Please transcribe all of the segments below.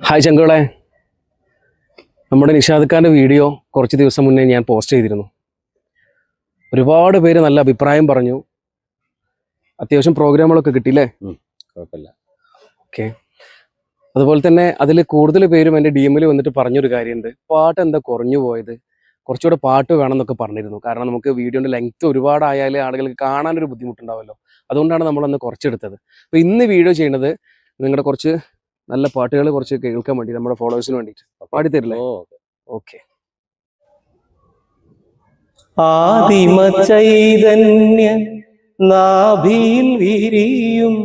Hi ചങ്കുകളെ. നമ്മുടെ നിഷാദ് ഖാന്റെ video കുറച്ച് ദിവസം മുന്നേ ഞാൻ പോസ്റ്റ് ചെയ്തിരുന്നു. ഒരുപാട് പേര് നല്ല അഭിപ്രായം പറഞ്ഞു. അത്യാവശ്യം പ്രോഗ്രാമുകളൊക്കെ കിട്ടിയില്ലേ? കുഴപ്പമില്ല. ഓക്കെ അതുപോലെ തന്നെ അതിൽ കൂടുതൽ പേരും എന്റെ ഡി എമ്മിൽ വന്നിട്ട് പറഞ്ഞൊരു കാര്യമുണ്ട്. പാട്ട് എന്താ കുറഞ്ഞു പോയത്? കുറച്ചുകൂടെ പാട്ട് വേണം എന്നൊക്കെ പറഞ്ഞിരുന്നു. കാരണം നമുക്ക് വീഡിയോന്റെ ലെങ്ത് ഒരുപാടായാൽ ആളുകൾക്ക് കാണാനൊരു ബുദ്ധിമുട്ടുണ്ടാവുമല്ലോ അതുകൊണ്ടാണ് നമ്മളന്ന് കുറച്ചെടുത്തത്. അപ്പോൾ ഇന്ന് വീഡിയോ ചെയ്യുന്നത് നിങ്ങളുടെ കുറച്ച് നല്ല പാട്ടുകൾ കുറച്ച് കേൾക്കാൻ വേണ്ടി നമ്മുടെ ഫോളോവേഴ്സിന് വേണ്ടിയിട്ട്. പാടിത്തരില്ലേ ഓക്കെ. ആദിമ ചൈതന്യ നാഭിയിൽ വിരിയും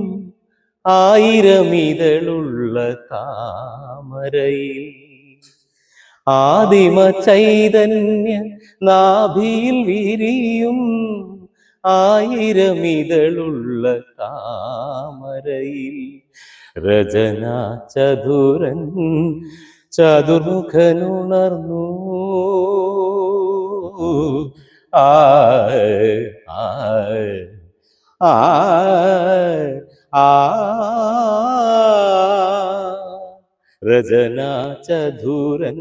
ആയിരമിതളുള്ള താമരയിൽ. ആദിമ ചൈതന്യ നാഭിയിൽ വിരിയും ആയിരമിതളുള്ള താമരയിൽ. രചന ചതുരൻ ചതുർമുഖനുണർന്നു. ആ ആ. രചന ചതുരൻ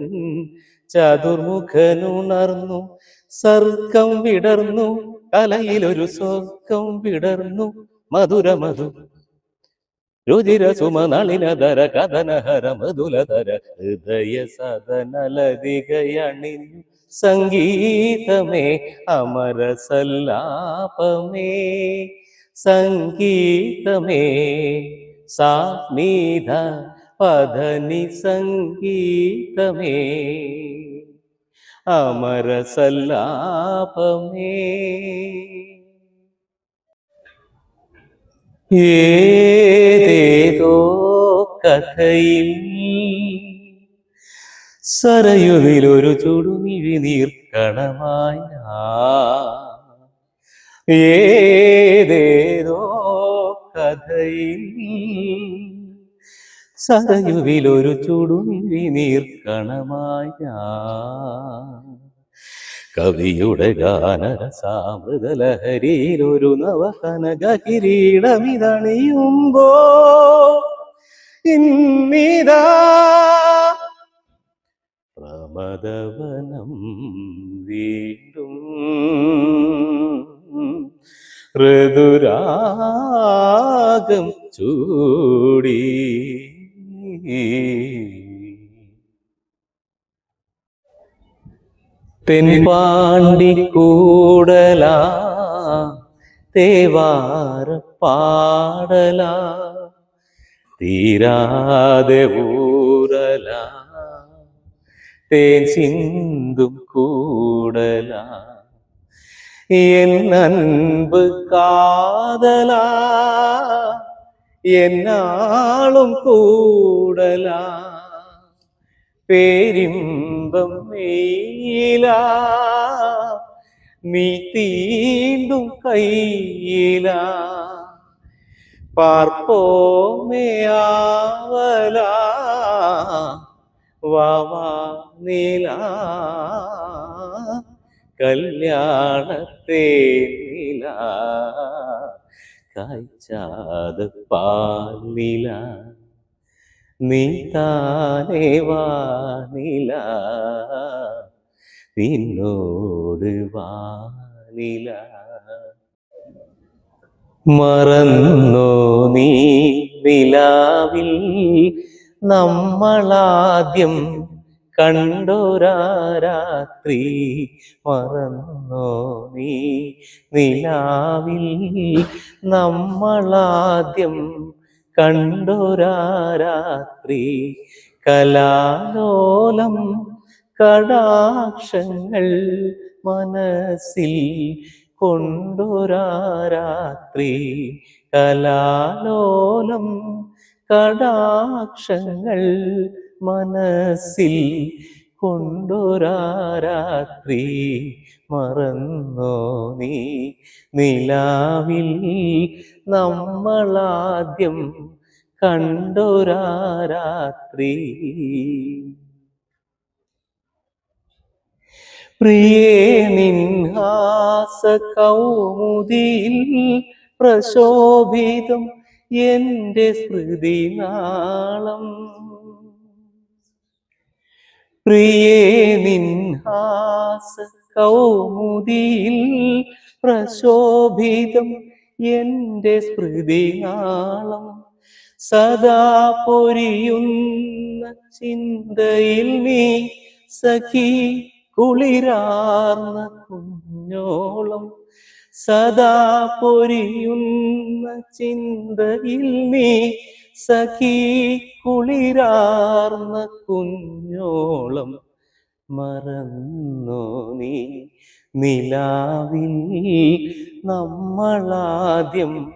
ചതുർമുഖനുണർന്നു. സർക്കം വിടർന്നു. കലയിലൊരു സ്വർഗം വിടർന്നു. മധുര മധു. രുചിര സുമനളിനധര കഥനഹര മധുലധര ഹൃദയ സദനലതികയണിഞ്ഞു സംഗീതമേ അമര സല്ലാപമേ സംഗീതമേ സാമീധ പധനി സംഗീതമേ അമര സല്ലാപമേ ഏതേതോ കഥയിൽ സരയുവിലൊരു ചുടുമിഴി നീർക്കണമായ ഏതേതോ കഥയിൽ സരയുവിലൊരു ചുടുമിഴി നീർക്കണമായ കവിയുടെ ഗാനരസാമൃതലഹരിയിലൊരു നവകനക കിരീടമിതണിയുമ്പോ ഇന്നിതാ പ്രമദവനം വീണ്ടും ഋതുരാഗം ചൂടി. തെൻപാണ്ടി കൂടലാ തേവാര പാടല തീരാതെ ഊരല തേൻ സിന്തും കൂടല എൻ അൻപ് കാതല എന്നാളും കൂടല. പേരിമ്പം മെയില നീ തീണ്ടും കയ്യില. പാർപ്പോമയാവല വാവാ നീല. കല്യാണത്തെ നില. കായ്ച്ചാത പാലില. നീ താനേ നിന്നോട് വാനില മറന്നോ നീ നിലാവിൽ? നമ്മളാദ്യം കണ്ടോരാ രാത്രി മറന്നോ നീ? നിലാവിൽ നമ്മളാദ്യം കണ്ടോരാരാത്രി കലാലോലം കടാക്ഷങ്ങൾ മനസ്സിൽ കൊണ്ടൊരാരാത്രി കലാലോലം കടാക്ഷങ്ങൾ മനസ്സിൽ കൊണ്ടൊരാരാത്രി മറന്നോ നീ? നിലാവിൽ നമ്മളാദ്യം കണ്ടൊരാരാത്രി. പ്രിയേ നിൻഹാസ കൗമുദിയിൽ പ്രശോഭിതം എന്റെ സ്മൃതി നാളം പ്രിയേ നിൻഹാസ കൗമുദിയിൽ പ്രശോഭിതം എന്റെ സ്മൃതിനാളം സദാ പൊരിയുന്ന ചിന്തയിൽ നീ സഖി കുളിരാർന്ന കുഞ്ഞോളം. സദാ പൊരിയുന്ന ചിന്തയിൽ നീ സഖി കുളിരാർന്ന കുഞ്ഞോളം മറന്നോ നീ. നിലാവിൽ നമ്മളാദ്യം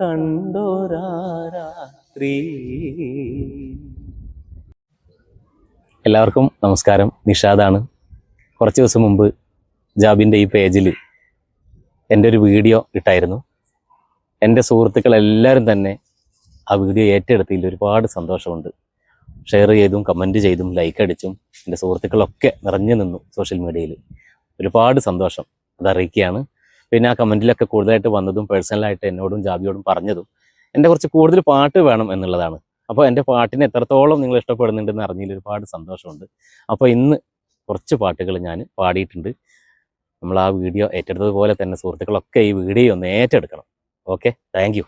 കണ്ടോരാത്രി എല്ലാവർക്കും നമസ്കാരം. നിഷാദാണ്. കുറച്ച് ദിവസം മുമ്പ് ജാബിന്റെ ഈ പേജിൽ എന്റെ ഒരു വീഡിയോ ഇട്ടായിരുന്നു. എന്റെ സുഹൃത്തുക്കളെല്ലാവരും തന്നെ ആ വീഡിയോ ഏറ്റെടുത്തതിൽ ഒരുപാട് സന്തോഷമുണ്ട്. ഷെയർ ചെയ്തും കമന്റ് ചെയ്തും ലൈക്ക് അടിച്ചും എന്റെ സുഹൃത്തുക്കളൊക്കെ നിറഞ്ഞു നിന്നു സോഷ്യൽ മീഡിയയിൽ ഒരുപാട് സന്തോഷം അതറിയിക്കുകയാണ്. പിന്നെ ആ കമന്റിലൊക്കെ കൂടുതലായിട്ട് വന്നതും പേഴ്സണലായിട്ട് എന്നോടും ജാബിയോടും പറഞ്ഞതും എന്റെ കുറച്ച് കൂടുതൽ പാട്ട് വേണം എന്നുള്ളതാണ്. അപ്പോൾ എന്റെ പാട്ടിനെ എത്രത്തോളം നിങ്ങൾ ഇഷ്ടപ്പെടുന്നുണ്ടെന്ന് അറിഞ്ഞതിൽ ഒരുപാട് സന്തോഷമുണ്ട്. അപ്പോൾ ഇന്ന് കുറച്ച് പാട്ടുകൾ ഞാൻ പാടിയിട്ടുണ്ട്. നമ്മൾ ആ വീഡിയോ ഏറ്റെടുത്തതുപോലെ തന്നെ സുഹൃത്തുക്കളൊക്കെ ഈ വീഡിയോ ഒന്ന് ഏറ്റെടുക്കണം. Okay thank